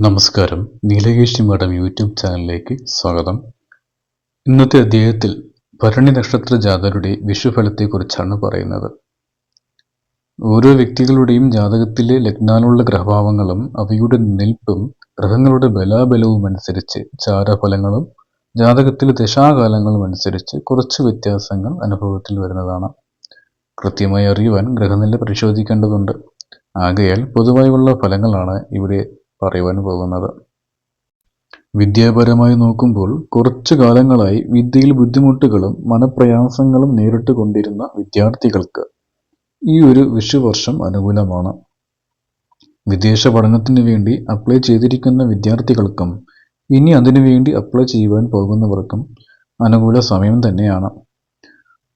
നമസ്കാരം. Neelakesi madam YouTube ചാനലിലേക്ക് സ്വാഗതം. ഇന്നത്തെ അധ്യായത്തിൽ ഭരണി നക്ഷത്ര ജാതകരുടെ വിഷുഫലത്തെക്കുറിച്ചാണ് പറയുന്നത്. ഓരോ വ്യക്തികളുടെയും ജാതകത്തിലെ ലഗ്നാനുള്ള ഗ്രഹഭാവങ്ങളും അവയുടെ നിൽപ്പും ഗ്രഹങ്ങളുടെ ബലാബലവും അനുസരിച്ച് ചാരഫലങ്ങളും ജാതകത്തിലെ ദശാകാലങ്ങളും അനുസരിച്ച് കുറച്ച് വ്യത്യാസങ്ങൾ അനുഭവത്തിൽ വരുന്നതാണ്. കൃത്യമായി അറിയുവാൻ ഗ്രഹനില പരിശോധിക്കേണ്ടതുണ്ട്. ആകയാൽ പൊതുവായുള്ള ഫലങ്ങളാണ് ഇവിടെ പറയുവാൻ പോകുന്നത്. വിദ്യാപരമായി നോക്കുമ്പോൾ കുറച്ചു കാലങ്ങളായി വിദ്യയിൽ ബുദ്ധിമുട്ടുകളും മനപ്രയാസങ്ങളും നേരിട്ട് കൊണ്ടിരുന്ന വിദ്യാർത്ഥികൾക്ക് ഈ ഒരു വിഷുവർഷം അനുകൂലമാണ്. വിദേശ പഠനത്തിന് വേണ്ടി അപ്ലൈ ചെയ്തിരിക്കുന്ന വിദ്യാർത്ഥികൾക്കും ഇനി അതിനുവേണ്ടി അപ്ലൈ ചെയ്യുവാൻ പോകുന്നവർക്കും അനുകൂല സമയം തന്നെയാണ്.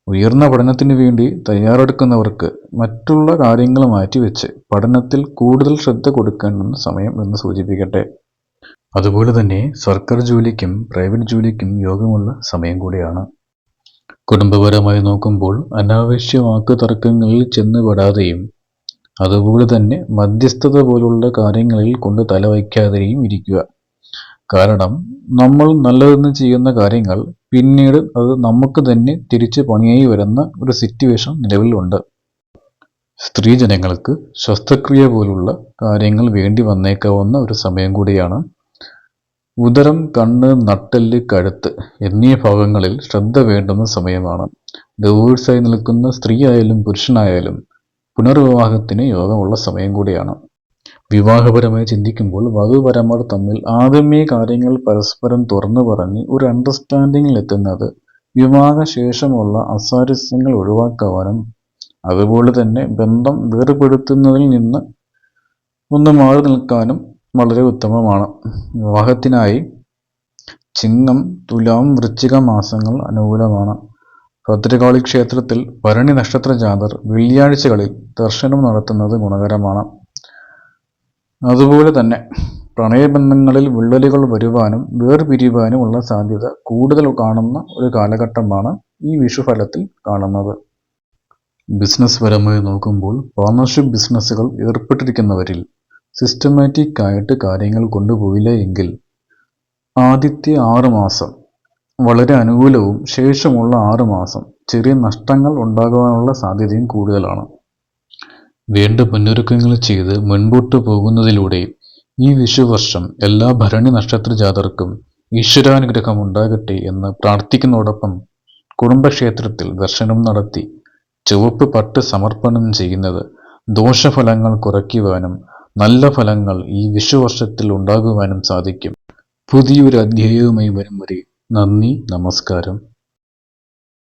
ഉയർന്ന പഠനത്തിന് വേണ്ടി തയ്യാറെടുക്കുന്നവർക്ക് മറ്റുള്ള കാര്യങ്ങൾ മാറ്റിവെച്ച് പഠനത്തിൽ കൂടുതൽ ശ്രദ്ധ കൊടുക്കേണ്ടുന്ന സമയം എന്ന് സൂചിപ്പിക്കട്ടെ. അതുപോലെ തന്നെ സർക്കാർ ജോലിക്കും പ്രൈവറ്റ് ജോലിക്കും യോഗമുള്ള സമയം കൂടിയാണ്. കുടുംബപരമായി നോക്കുമ്പോൾ അനാവശ്യ വാക്ക് തർക്കങ്ങളിൽ ചെന്ന് പെടാതെയും അതുപോലെ തന്നെ മധ്യസ്ഥത പോലുള്ള കാര്യങ്ങളിൽ കൊണ്ട് തലവയ്ക്കാതെയും ഇരിക്കുക. കാരണം നമ്മൾ നല്ലതെന്ന് ചെയ്യുന്ന കാര്യങ്ങൾ പിന്നീട് അത് നമുക്ക് തന്നെ തിരിച്ച് പണിയായി വരുന്ന ഒരു സിറ്റുവേഷൻ നിലവിലുണ്ട്. സ്ത്രീജനങ്ങൾക്ക് ശസ്ത്രക്രിയ പോലുള്ള കാര്യങ്ങൾ വേണ്ടി വന്നേക്കാവുന്ന ഒരു സമയം കൂടിയാണ്. ഉദരം കണ്ണ് നട്ടെല്ല് കഴുത്ത് എന്നീ ഭാഗങ്ങളിൽ ശ്രദ്ധ വേണ്ടുന്ന സമയമാണ്. ഡിവോഴ്സായി നിൽക്കുന്ന സ്ത്രീ ആയാലും പുരുഷനായാലും പുനർവിവാഹത്തിന് യോഗമുള്ള സമയം കൂടിയാണ്. വിവാഹപരമായി ചിന്തിക്കുമ്പോൾ വധുവരന്മാർ തമ്മിൽ ആദ്യമേ കാര്യങ്ങൾ പരസ്പരം തുറന്നു പറഞ്ഞ് ഒരു അണ്ടർസ്റ്റാൻഡിങ്ങിൽ എത്തുന്നത് വിവാഹശേഷമുള്ള അസാരസ്യങ്ങൾ ഒഴിവാക്കുവാനും അതുപോലെ തന്നെ ബന്ധം വേർപെടുത്തുന്നതിൽ നിന്ന് ഒന്ന് മാറി നിൽക്കാനും വളരെ ഉത്തമമാണ്. വിവാഹത്തിനായി ചിങ്ങം തുലാം വൃശ്ചിക മാസങ്ങൾ അനുകൂലമാണ്. ഭദ്രകാളി ക്ഷേത്രത്തിൽ ഭരണി നക്ഷത്ര ജാതർ വെള്ളിയാഴ്ചകളിൽ ദർശനം നടത്തുന്നത് ഗുണകരമാണ്. അതുപോലെ തന്നെ പ്രണയബന്ധങ്ങളിൽ വിള്ളലുകൾ വരുവാനും വേർപിരിയുവാനും ഉള്ള സാധ്യത കൂടുതൽ കാണുന്ന ഒരു കാലഘട്ടമാണ് ഈ വിഷുഫലത്തിൽ കാണുന്നത്. ബിസിനസ് പരമായി നോക്കുമ്പോൾ പാർട്ണർഷിപ്പ് ബിസിനസ്സുകൾ ഏർപ്പെട്ടിരിക്കുന്നവരിൽ സിസ്റ്റമാറ്റിക് ആയിട്ട് കാര്യങ്ങൾ കൊണ്ടുപോയില്ല എങ്കിൽ ആദ്യത്തെ ആറ് മാസം വളരെ അനുകൂലവും ശേഷമുള്ള ആറ് മാസം ചെറിയ നഷ്ടങ്ങൾ ഉണ്ടാകുവാനുള്ള സാധ്യതയും കൂടുതലാണ്. വേണ്ട മുന്നൊരുക്കങ്ങൾ ചെയ്ത് മുൻപോട്ട് പോകുന്നതിലൂടെ ഈ വിഷുവർഷം എല്ലാ ഭരണി നക്ഷത്ര ജാതർക്കും ഈശ്വരാനുഗ്രഹം ഉണ്ടാകട്ടെ എന്ന് പ്രാർത്ഥിക്കുന്നതോടൊപ്പം കുടുംബക്ഷേത്രത്തിൽ ദർശനം നടത്തി ചുവപ്പ് പട്ട് സമർപ്പണം ചെയ്യുന്നത് ദോഷഫലങ്ങൾ കുറയ്ക്കുവാനും നല്ല ഫലങ്ങൾ ഈ വിഷുവർഷത്തിൽ ഉണ്ടാകുവാനും സാധിക്കും. പുതിയൊരു അധ്യായവുമായി വരും വരെ നന്ദി നമസ്കാരം.